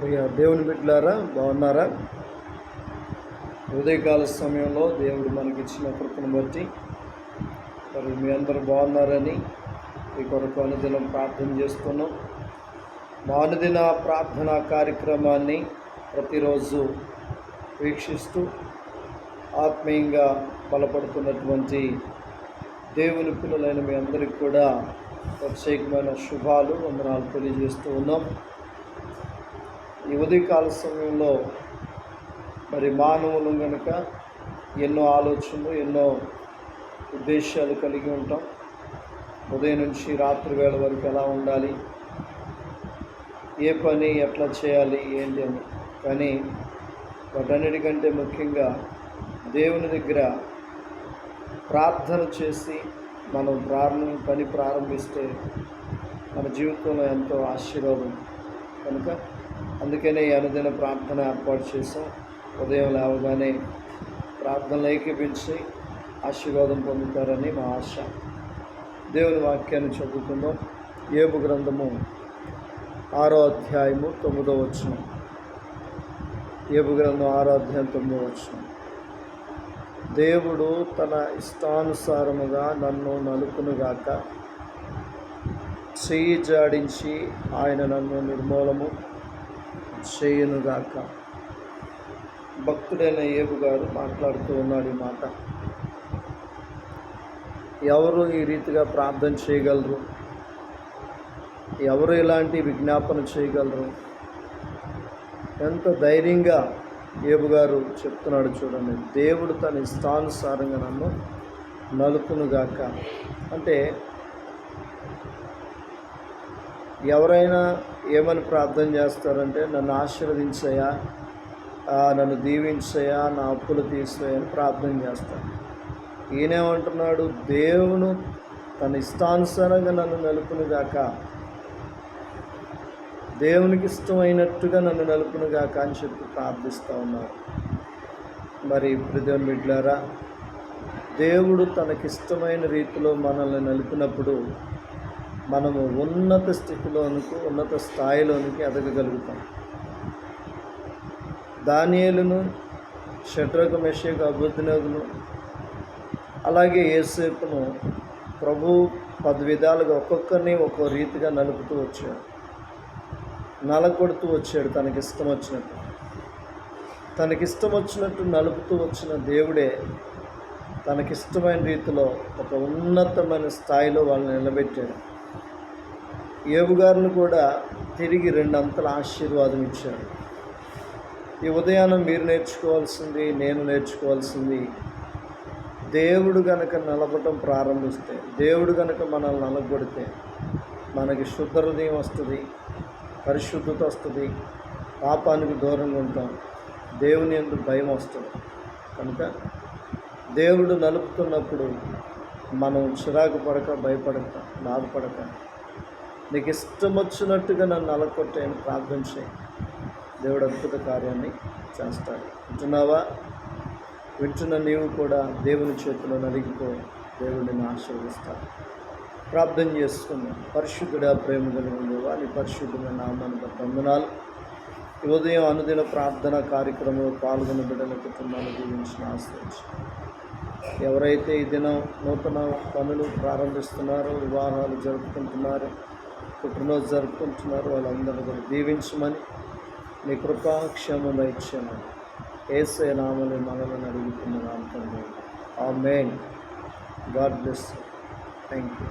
దేవుని బిడ్డలారా బాగున్నారా? ఉదయకాల సమయంలో దేవుడు మనకి ఇచ్చిన కృపను బట్టి మరి మీ అందరూ బాగున్నారని మీ కొరకు అనుదినం ప్రార్థన చేస్తున్నాం. మా అనుదిన ప్రార్థన కార్యక్రమాన్ని ప్రతిరోజు వీక్షిస్తూ ఆత్మీయంగా బలపడుతున్నటువంటి దేవుని పిల్లలైన మీ అందరికి కూడా ప్రత్యేకమైన శుభాలు వందనాలు తెలియజేస్తూ ఉన్నాం. ఈ ఉదయకాల సమయంలో మరి మానవులు కనుక ఎన్నో ఆలోచనలు ఎన్నో ఉద్దేశాలు కలిగి ఉంటాం. ఉదయం నుంచి రాత్రి వేళ వరకు ఎలా ఉండాలి? ఏ పని ఎట్లా చేయాలి? ఏంటి అని. కానీ వాటన్నిటికంటే ముఖ్యంగా దేవుని దగ్గర ప్రార్థన చేసి మనం ప్రారంభ పని ప్రారంభిస్తే మన జీవితంలో ఎంతో ఆశీర్వాదం. కనుక అందుకనే ఈ అనుదిన ప్రార్థన ఏర్పాటు చేశాం. ఉదయం లేవగానే ప్రార్థనలు ఏకీపించి ఆశీర్వాదం పొందుతారని మా ఆశ. దేవుని వాక్యాన్ని చదువుకుందాం. ఏబు గ్రంథము ఆరో అధ్యాయము తొమ్మిదో వచ్చిన ఏబు గ్రంథం ఆరో అధ్యాయం తొమ్మిదో వచ్చిన దేవుడు తన ఇష్టానుసారముగా నన్ను నలుపునుగాక చెయ్యి జాడించి ఆయన నన్ను నిర్మూలము చేయునుగాక. భక్తుడైన ఏబు గారు మాట్లాడుతూ ఉన్నాడు ఈ మాట. ఎవరు ఈ రీతిగా ప్రార్థన చేయగలరు? ఎవరు ఇలాంటి విజ్ఞాపన చేయగలరు? ఎంత ధైర్యంగా ఏబు గారు చెప్తున్నాడు చూడండి. దేవుడు తన ఇష్టానుసారంగా నన్ను నలుపునుగాక. అంటే ఎవరైనా ఏమని ప్రార్థన చేస్తారంటే నన్ను ఆశీర్వదించయా నన్ను దీవించయా నా అప్పులు తీసేయని ప్రార్థన చేస్తాను ఈయనేమంటున్నాడు దేవుడు తన ఇష్టానుసారంగా నన్ను నలుపునుగాక దేవునికి ఇష్టమైనట్టుగా నన్ను నలుపునుగాక అని చెప్పి ప్రార్థిస్తూ ఉన్నారు. మరి ప్రదేవం బిడ్లారా దేవుడు తనకిష్టమైన రీతిలో మనల్ని నలిపినప్పుడు మనము ఉన్నత స్థితిలోనికి ఉన్నత స్థాయిలోనికి ఎదగగలుగుతాం. దానియలను షట్రక మెషేక అభివృద్ధినగును అలాగే ఏసేపును ప్రభు పది విధాలుగా ఒక్కొక్కరిని ఒక్కో రీతిగా నలుపుతూ వచ్చాడు. నలగొడుతూ వచ్చాడు తనకి ఇష్టం వచ్చినట్టు. తనకిష్టం వచ్చినట్టు నలుపుతూ వచ్చిన దేవుడే తనకిష్టమైన రీతిలో ఒక ఉన్నతమైన స్థాయిలో వాళ్ళని నిలబెట్టాడు. ఏబు గారిని కూడా తిరిగి రెండంతల ఆశీర్వాదం ఇచ్చాడు. ఈ ఉదయాన్నం మీరు నేర్చుకోవాల్సింది నేను నేర్చుకోవాల్సింది దేవుడు గనక నలపటం ప్రారంభిస్తే దేవుడు గనక మనల్ని నలగొడితే మనకి శుద్ధ హృదయం వస్తుంది పరిశుద్ధత వస్తుంది పాపానికి దూరంగా ఉంటాం దేవుని ఎందుకు భయం వస్తుంది. కనుక దేవుడు నలుపుతున్నప్పుడు మనం చిరాకు పడక భయపడక బాధపడక నీకు ఇష్టం వచ్చినట్టుగా నన్ను అలకొట్టేయని ప్రార్థన చేయి. దేవుడు అద్భుత కార్యాన్ని చేస్తాడు. వింటున్నావా? వింటున్న నీవు కూడా దేవుని చేతిలో నలిగిపో. దేవుడిని ఆశీర్వదిస్తాడు. ప్రార్థన చేసుకున్నాం పరిశుద్ధుడా ప్రేమ కలిగిన నీ పరిశుద్ధమైన నామానికి వందనాలు. ఈ ఉదయం అనుదిన ప్రార్థన కార్యక్రమంలో పాల్గొన్న బిడ్డల కుటుంబాన్ని దీవించిన ఆశ్రయించి ఎవరైతే ఈ దినం నూతన పనులు ప్రారంభిస్తున్నారో వివాహాలు జరుపుకుంటున్నారో పుట్టినరోజు జరుపుకుంటున్నారు వాళ్ళందరూ కూడా దీవించమని నీ కృపాక్షేమం ఇచ్చామని ఏసే నామని మనల్ని అడుగుతున్నాను అనుకుంటున్నాను ఆ may God bless thank you